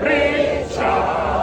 причарував.